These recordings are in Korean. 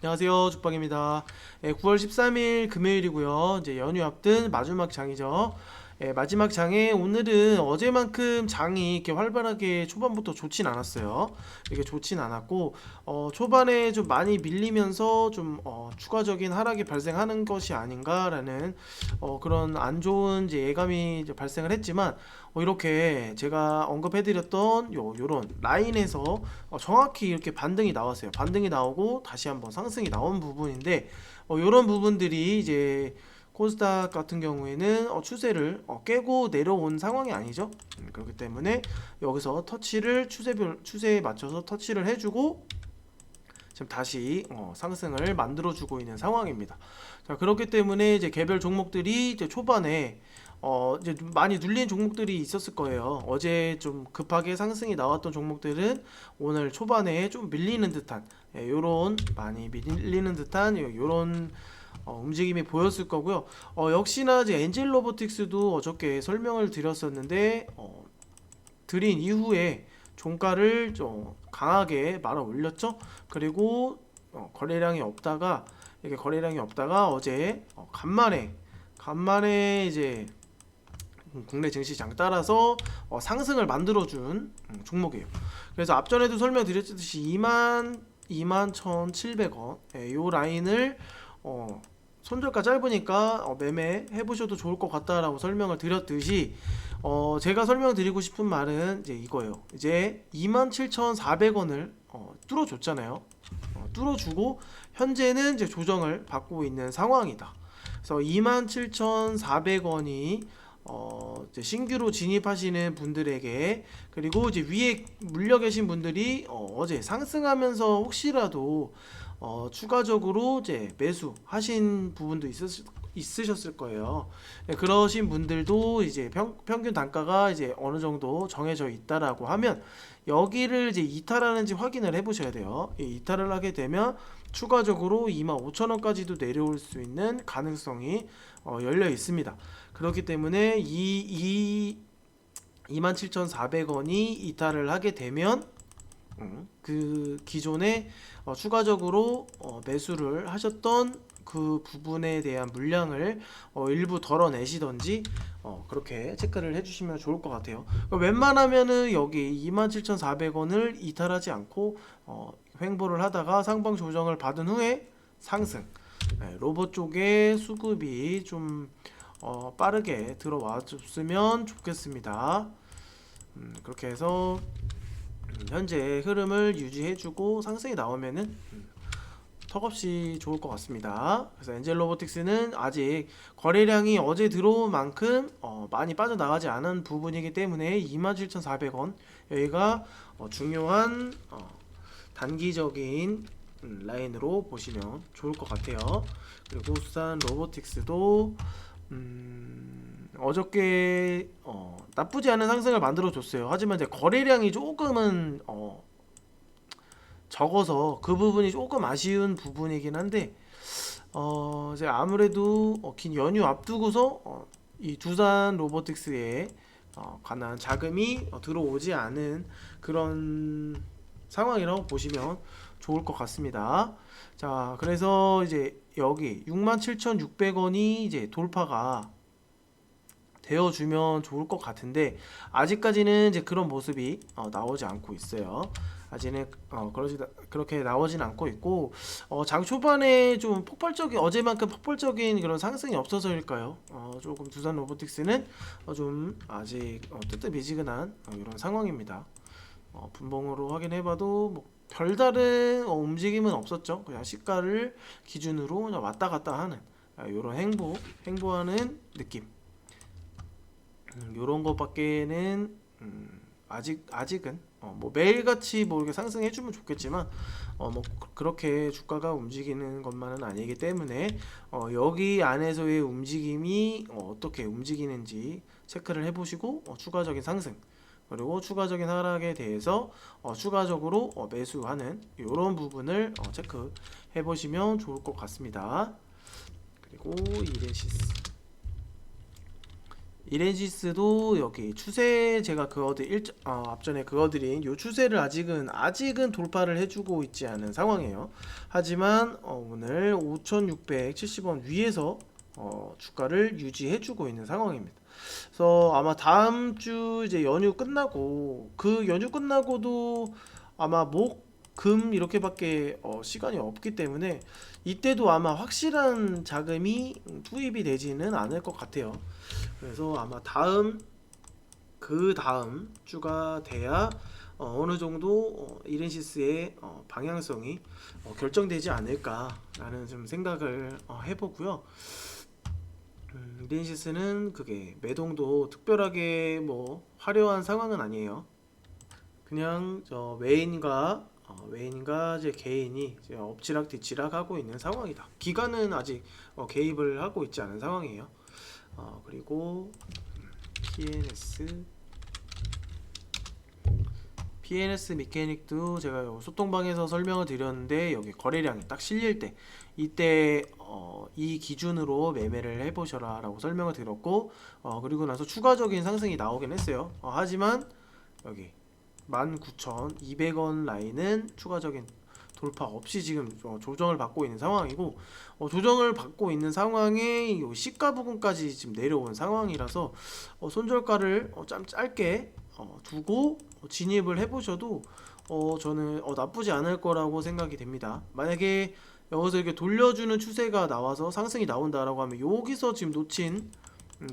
안녕하세요. 죽박입니다. 예, 9월 13일 금요일이고요. 이제 연휴 앞둔 마지막 장이죠. 예, 마지막 장에 오늘은 어제만큼 장이 이렇게 활발하게 초반부터 좋진 않았어요. 이게 좋진 않았고 어, 초반에 좀 많이 밀리면서 좀 어, 추가적인 하락이 발생하는 것이 아닌가라는 어, 그런 안 좋은 이제 예감이 이제 발생을 했지만 어, 이렇게 제가 언급해드렸던 요 요런 라인에서 어, 정확히 이렇게 반등이 나왔어요. 반등이 나오고 다시 한번 상승이 나온 부분인데 어, 이런 부분들이 이제 코스닥 같은 경우에는 어, 추세를 어, 깨고 내려온 상황이 아니죠. 음, 그렇기 때문에 여기서 터치를 추세별 추세에 맞춰서 터치를 해주고 지금 다시 어, 상승을 만들어주고 있는 상황입니다. 자 그렇기 때문에 이제 개별 종목들이 이제 초반에 어 이제 좀 많이 눌린 종목들이 있었을 거예요. 어제 좀 급하게 상승이 나왔던 종목들은 오늘 초반에 좀 밀리는 듯한 예, 요런 많이 밀리는 듯한 요- 요런 어, 움직임이 보였을 거고요. 어, 역시나 이제 엔젤 로보틱스도 어저께 설명을 드렸었는데 어, 드린 이후에 종가를 좀 강하게 말아 올렸죠. 그리고 어, 거래량이 없다가 이게 거래량이 없다가 어제 어, 간만에 간만에 이제 국내 증시장 따라서 어, 상승을 만들어준 음, 종목이에요. 그래서 앞전에도 설명드렸듯이 2만 2만 1,700원 예, 요 라인을 어, 손절가 짧으니까 어, 매매 해보셔도 좋을 것 같다라고 설명을 드렸듯이 어, 제가 설명드리고 싶은 말은 이제 이거예요. 이제 27,400원을 어, 뚫어줬잖아요. 어, 뚫어주고 현재는 이제 조정을 받고 있는 상황이다. 그래서 27,400원이 어, 신규로 진입하시는 분들에게 그리고 이제 위에 물려 계신 분들이 어, 어제 상승하면서 혹시라도 어, 추가적으로 이제 매수 하신 부분도 있으, 있으셨을 거예요. 네, 그러신 분들도 이제 평, 평균 단가가 이제 어느 정도 정해져 있다라고 하면 여기를 이제 이탈하는지 확인을 해보셔야 돼요. 이 이탈을 하게 되면 추가적으로 25,000원까지도 내려올 수 있는 가능성이 어, 열려 있습니다. 그렇기 때문에 이, 이 27,400원이 이탈을 하게 되면 음, 그 기존에 어, 추가적으로 어, 매수를 하셨던 그 부분에 대한 물량을 어, 일부 덜어내시던지 어, 그렇게 체크를 해주시면 좋을 것 같아요. 그러니까 웬만하면은 여기 27,400원을 이탈하지 않고 어, 횡보를 하다가 상방 조정을 받은 후에 상승. 네, 로봇 쪽에 수급이 좀 어, 빠르게 들어와 줬으면 좋겠습니다. 음, 그렇게 해서 음, 현재 흐름을 유지해주고 상승이 나오면은 음, 턱없이 좋을 것 같습니다. 그래서 엔젤 로보틱스는 아직 거래량이 어제 들어온 만큼 어, 많이 빠져나가지 않은 부분이기 때문에 27,400원 여기가 어, 중요한 어, 단기적인 음, 라인으로 보시면 좋을 것 같아요. 그리고 수산 로보틱스도 음, 어저께 어, 나쁘지 않은 상승을 만들어 줬어요. 하지만 이제 거래량이 조금은 어, 적어서 그 부분이 조금 아쉬운 부분이긴 한데 어, 이제 아무래도 어, 긴 연휴 앞두고서 어, 이 두산 로보틱스에 어, 관한 자금이 어, 들어오지 않은 그런 상황이라고 보시면 좋을 것 같습니다. 자, 그래서 이제 여기 67,600원이 이제 돌파가 되어주면 좋을 것 같은데 아직까지는 이제 그런 모습이 어, 나오지 않고 있어요. 아직은 어, 그러지 그렇게 나오진 않고 있고 어, 장 초반에 좀 폭발적인 어제만큼 폭발적인 그런 상승이 없어서일까요? 어, 조금 두산 로보틱스는 어, 좀 아직 어, 뜨뜻미지근한 어, 이런 상황입니다. 어, 분봉으로 확인해봐도 뭐 별다른 어, 움직임은 없었죠. 그냥 시가를 기준으로 그냥 왔다 갔다 하는 이런 행보 행보하는 느낌. 음, 요런 것밖에는 음, 아직 아직은 어, 뭐 매일같이 뭐 이렇게 상승해주면 좋겠지만 어, 뭐 그- 그렇게 주가가 움직이는 것만은 아니기 때문에 어, 여기 안에서의 움직임이 어, 어떻게 움직이는지 체크를 해보시고 어, 추가적인 상승 그리고 추가적인 하락에 대해서 어, 추가적으로 어, 매수하는 이런 부분을 어, 체크해 보시면 좋을 것 같습니다. 그리고 이레시스 이렌시스도 여기 추세 제가 그어드 일 어, 앞전에 그어드린 요 추세를 아직은 아직은 돌파를 해주고 있지 않은 상황이에요. 하지만 어, 오늘 5,670원 위에서 어, 주가를 유지해주고 있는 상황입니다. 그래서 아마 다음 주 이제 연휴 끝나고 그 연휴 끝나고도 아마 목, 금 이렇게밖에 어, 시간이 없기 때문에 이때도 아마 확실한 자금이 투입이 되지는 않을 것 같아요. 그래서 아마 다음 그 다음 주가 돼야 어, 느 정도 어, 이렌시스의 어, 방향성이 어, 결정되지 않을까라는 좀 생각을 어, 해보고요. 음, 이렌시스는 그게 매동도 특별하게 뭐 화려한 상황은 아니에요. 그냥 저 외인과 어, 외인과 이제 개인이 이제 엎치락 뒤치락 하고 있는 상황이다. 기관은 아직 어, 개입을 하고 있지 않은 상황이에요. 어, 그리고 PNS PNS 미케닉도 제가 요 소통방에서 설명을 드렸는데 여기 거래량이 딱 실릴 때 이때 어, 이 기준으로 매매를 해보셔라 라고 설명을 드렸고 어, 그리고 나서 추가적인 상승이 나오긴 했어요. 어, 하지만 여기 19,200원 라인은 추가적인 돌파 없이 지금 어, 조정을 받고 있는 상황이고 어, 조정을 받고 있는 상황에 이 시가 부분까지 지금 내려온 상황이라서 어, 손절가를 어, 좀 짧게 어, 두고 진입을 해보셔도 어, 저는 어, 나쁘지 않을 거라고 생각이 됩니다. 만약에 여기서 이렇게 돌려주는 추세가 나와서 상승이 나온다라고 하면 여기서 지금 놓친 음,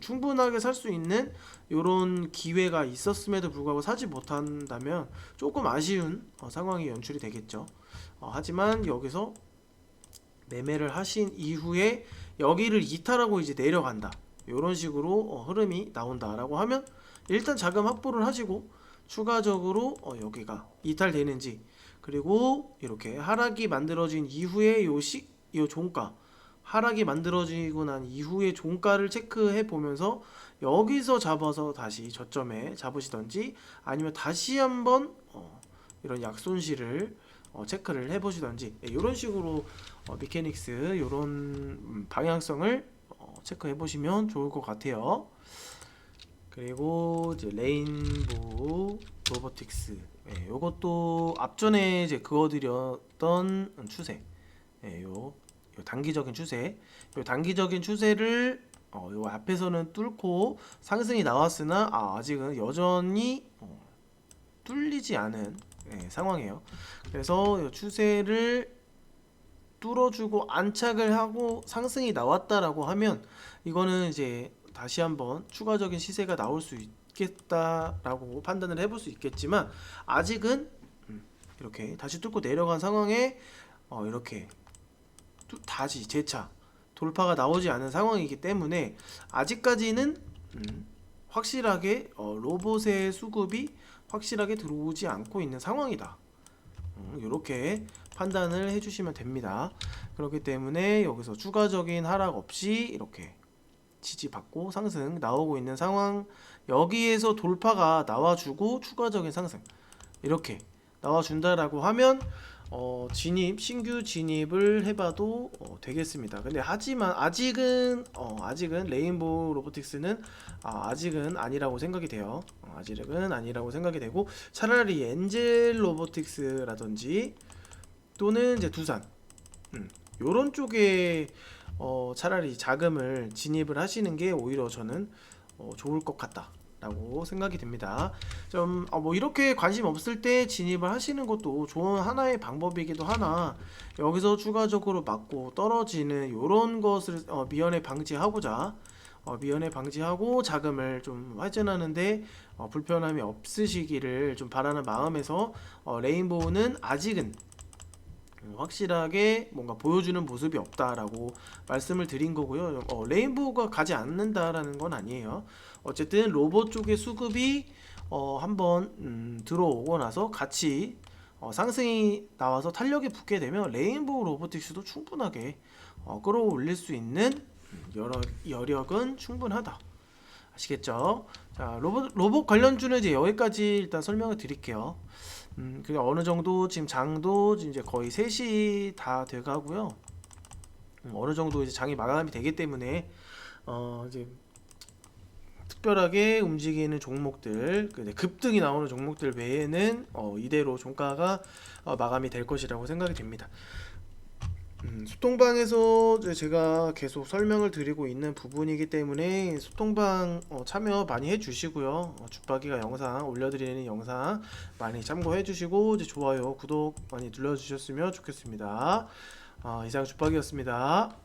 충분하게 살 수 있는 이런 기회가 있었음에도 불구하고 사지 못한다면 조금 아쉬운 어, 상황이 연출이 되겠죠. 어, 하지만 여기서 매매를 하신 이후에 여기를 이탈하고 이제 내려간다. 이런 식으로 어, 흐름이 나온다라고 하면 일단 자금 확보를 하시고 추가적으로 어, 여기가 이탈되는지 그리고 이렇게 하락이 만들어진 이후에 요 시 요 종가 하락이 만들어지고 난 이후에 종가를 체크해 보면서 여기서 잡아서 다시 저점에 잡으시던지 아니면 다시 한번 어, 이런 약손실을 어, 체크를 해보시던지 이런 식으로 어, 미케닉스 이런 방향성을 어, 체크해 보시면 좋을 것 같아요. 그리고 이제 레인보우 로보틱스 예, 요것도 앞전에 이제 그어드렸던 추세 예, 요, 요 단기적인 추세 요 단기적인 추세를 어, 요 앞에서는 뚫고 상승이 나왔으나 아, 아직은 여전히 어, 뚫리지 않은 예, 상황이에요. 그래서 요 추세를 뚫어주고 안착을 하고 상승이 나왔다라고 하면 이거는 이제 다시 한번 추가적인 시세가 나올 수 있겠다라고 판단을 해볼 수 있겠지만 아직은 음, 이렇게 다시 뚫고 내려간 상황에 어, 이렇게 뚜- 다시 재차 돌파가 나오지 않은 상황이기 때문에 아직까지는 음, 확실하게 어, 로봇의 수급이 확실하게 들어오지 않고 있는 상황이다. 음, 이렇게 판단을 해주시면 됩니다. 그렇기 때문에 여기서 추가적인 하락 없이 이렇게 지지받고 상승 나오고 있는 상황 여기에서 돌파가 나와주고 추가적인 상승 이렇게 나와준다라고 하면 어, 진입 신규 진입을 해봐도 어, 되겠습니다. 근데 하지만 아직은 어, 아직은 레인보우 로보틱스는 아, 아직은 아니라고 생각이 돼요. 어, 아직은 아니라고 생각이 되고 차라리 엔젤 로보틱스라든지 또는 이제 두산 음, 요런 쪽에 어, 차라리 자금을 진입을 하시는 게 오히려 저는 어, 좋을 것 같다 라고 생각이 됩니다. 좀뭐 이렇게 관심 없을 때 진입을 하시는 것도 좋은 하나의 방법이기도 하나 여기서 추가적으로 맞고 떨어지는 이런 것을 어, 미연에 방지하고자 어, 미연에 방지하고 자금을 좀 활전하는데 어, 불편함이 없으시기를 좀 바라는 마음에서 어, 레인보우는 아직은 음, 확실하게 뭔가 보여주는 모습이 없다라고 말씀을 드린 거고요. 어, 레인보우가 가지 않는다라는 건 아니에요. 어쨌든 로봇 쪽의 수급이 어, 한번 음, 들어오고 나서 같이 어, 상승이 나와서 탄력이 붙게 되면 레인보우 로보틱스도 충분하게 어, 끌어올릴 수 있는 음, 여러, 여력은 충분하다. 아시겠죠? 자, 로봇, 로봇 관련주는 이제 여기까지 일단 설명을 드릴게요. 음, 그 어느 정도 지금 장도 이제 거의 3시 다 돼가고요. 음, 어느 정도 이제 장이 마감이 되기 때문에 어, 이제 특별하게 움직이는 종목들, 그, 네, 급등이 나오는 종목들 외에는 어, 이대로 종가가 어, 마감이 될 것이라고 생각이 됩니다. 음, 소통방에서 이제 제가 계속 설명을 드리고 있는 부분이기 때문에 소통방 어, 참여 많이 해주시고요. 어, 죽박이가 영상 올려드리는 영상 많이 참고해 주시고 이제 좋아요, 구독 많이 눌러주셨으면 좋겠습니다. 어, 이상 죽박이었습니다.